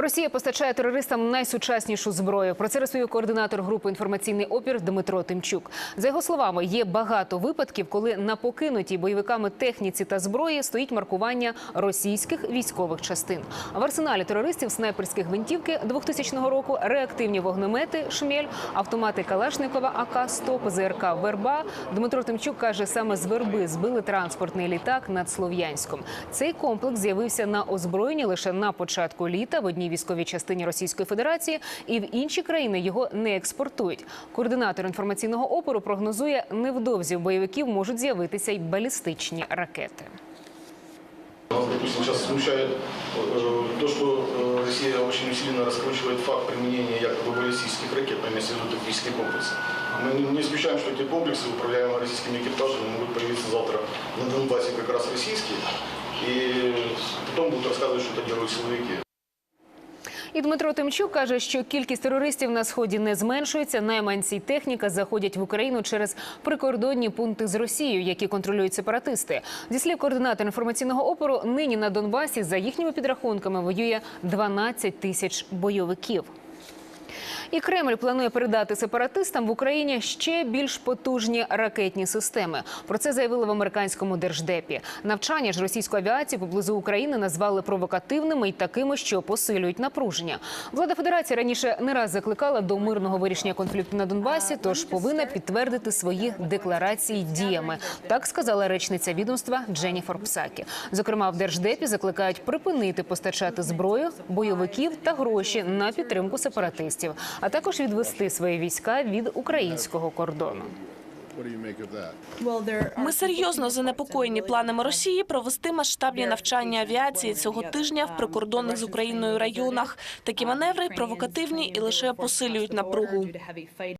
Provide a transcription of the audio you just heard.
Росія постачає терористам найсучаснішу зброю. Про це розповів координатор групи інформаційний опір Дмитро Тимчук. За його словами, є багато випадків, коли на покинутій бойовиками техніці та зброї стоїть маркування російських військових частин. В арсеналі терористів снайперські гвинтівки 2000 року, реактивні вогнемети Шмель, автомати Калашникова АК «Стоп», ЗРК Верба. Дмитро Тимчук каже, саме з верби збили транспортний літак над Слов'янськом. Цей комплекс з'явився на озброєнні лише на початку літа в одній військовій частині Російської Федерації, і в інші країни його не експортують. Координатор інформаційного опору прогнозує, невдовзі в бойовиків можуть з'явитися й балістичні ракети. Нас, допустим, сейчас смущает э, то, что э, Россия очень усиленно раскручивает факт применения якобы баллистических ракет, имеется в виду тактические комплексы. Мы не- не исключаем, что эти комплексы, управляемые российскими экипажами, могут появиться завтра на Донбассе как раз российские. И потом будут рассказывать, что это делают силовики. І Дмитро Тимчук каже, що кількість терористів на сході не зменшується. Найманці техніка заходять в Україну через прикордонні пункти з Росією, які контролюють сепаратисти. Зі слів координатора інформаційного опору, нині на Донбасі за їхніми підрахунками воює 12 тисяч бойовиків. І Кремль планує передати сепаратистам в Україні ще більш потужні ракетні системи. Про це заявили в американському держдепі. Навчання ж російської авіації поблизу України назвали провокативними і такими, що посилюють напруження. Влада Федерації раніше не раз закликала до мирного вирішення конфлікту на Донбасі, тож повинна підтвердити свої декларації діями. Так сказала речниця відомства Дженніфер Псакі. Зокрема, в держдепі закликають припинити постачати зброю, бойовиків та гроші на підтримку сепаратистів, а також відвести свої війська від українського кордону. Ми серйозно занепокоєні планами Росії провести масштабні навчання авіації цього тижня в прикордонних з Україною районах. Такі маневри провокативні і лише посилюють напругу.